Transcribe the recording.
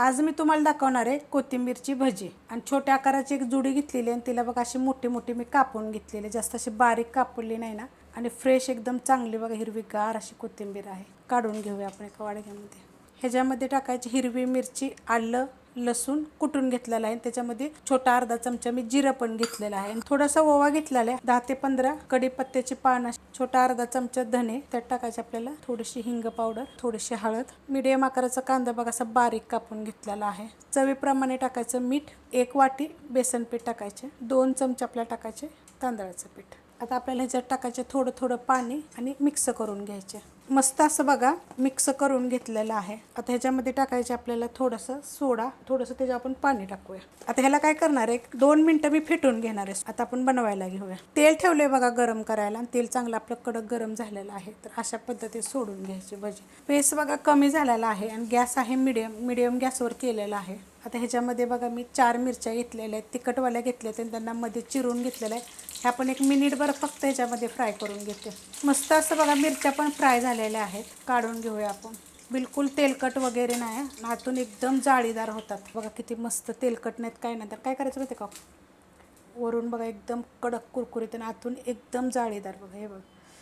आज मी तुम्हाला दाखवणार आहे कोथिंबीरची भजी. आणि छोट्या आकाराची एक जुडी घेतलेली आहे आणि तिला बघा अशी मोठी मोठी मी कापून घेतलेली जास्त अशी बारीक कापडली नाही ना. आणि फ्रेश एकदम चांगली बघा हिरवीगार अशी कोथिंबीर आहे. काढून घेऊया आपण एका वाडग्यामध्ये. ह्याच्यामध्ये टाकायची हिरवी मिरची आलं लसूण कुटून घेतलेला आहे. त्याच्यामध्ये छोटा अर्धा चमचा मी जिरं पण घेतलेला आहे. आणि थोडासा ओवा घेतलेला आहे. दहा ते पंधरा कडीपत्त्याची पानं छोटा अर्धा चमचा धने त्यात टाकायचे आपल्याला थोडीशी हिंग पावडर थोडीशी हळद. मीडियम आकाराचा कांदा बघा असा बारीक कापून घेतलेला आहे. चवीप्रमाणे टाकायचं मीठ एक वाटी बेसन पीठ टाकायचे. दोन चमचे आपल्याला टाकायचे तांदळाचं पीठ. आता आपल्याला ह्याच्यात टाकायचे थोडं थोडं पाणी आणि मिक्स करून घ्यायचे. मस्त असं बघा मिक्स करून घेतलेलं आहे. आता ह्याच्यामध्ये टाकायचे आपल्याला थोडंसं सोडा थोडंसं त्याच्या आपण पाणी टाकूया. आता ह्याला काय करणार आहे? दोन मिनटं मी फेटून घेणार आहे. आता आपण बनवायला घेऊया. तेल ठेवले बघा गरम करायला. आणि तेल चांगलं आपलं कडक गरम झालेलं आहे. तर अशा पद्धतीत सोडून घ्यायची भजी. पेस्ट बघा कमी झालेला आहे आणि गॅस आहे मिडियम मिडियम गॅसवर केलेला आहे. आता ह्याच्यामध्ये बघा मी चार मिरच्या घेतलेल्या आहेत. तिखटवाल्या घेतल्या आहेत आणि त्यांना मध्ये चिरून घेतलेल्या आहे. ह्या पण एक मिनिटभर फक्त ह्याच्यामध्ये फ्राय करून घेते. मस्त असं बघा मिरच्या पण फ्राय झालेल्या आहेत. काढून घेऊया आपण. बिलकुल तेलकट वगैरे नाही. आणि आतून एकदम जाळीदार होतात. बघा किती मस्त तेलकट नाहीत काय नाही. तर काय करायचं माहिती का? वरून बघा एकदम कडक कुरकुरीत आणि आतून एकदम जाळीदार. बघा हे बघा.